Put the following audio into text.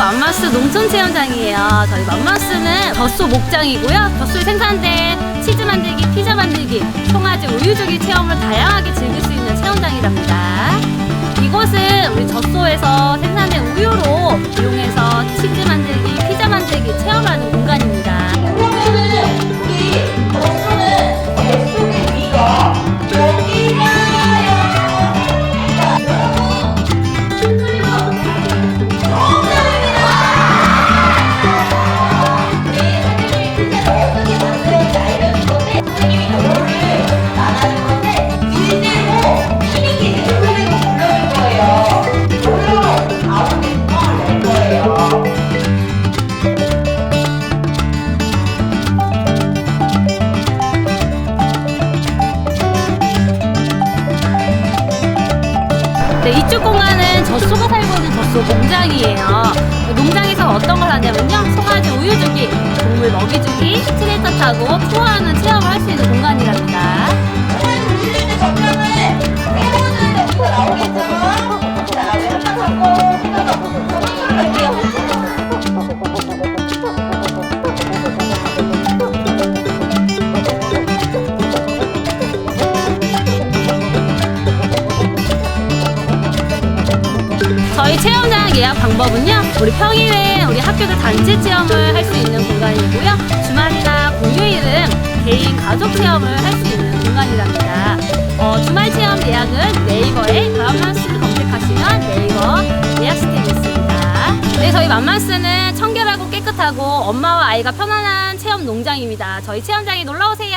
맘마스 농촌 체험장이에요. 저희 맘마스는 젖소 목장이고요. 젖소에 생산된 치즈 만들기, 피자 만들기, 송아지 우유 주기 체험을 다양하게 즐길 수 있는 체험장이랍니다. 이곳은 우리 젖소에서 생산된 우유로 이용해서 치즈 만 네, 이쪽 공간은 젖소가 살고 있는 젖소 농장이에요. 농장에서 어떤 걸 하냐면요. 송아지 우유 주기, 동물 먹이 주기, 스트레이터 타고 투어하는 체험을 할 수 있는 공간이랍니다. 나오겠죠? 자, 왼손 잡고, 체험장 예약 방법은요. 우리 평일에 우리 학교들 단체 체험을 할 수 있는 공간이고요. 주말이나 공휴일은 개인 가족 체험을 할 수 있는 공간이랍니다. 어, 주말 체험 예약은 네이버에 맘마스 검색하시면 네이버 예약 시스템이 있습니다. 네, 저희 맘마스는 청결하고 깨끗하고 엄마와 아이가 편안한 체험 농장입니다. 저희 체험장에 놀러 오세요.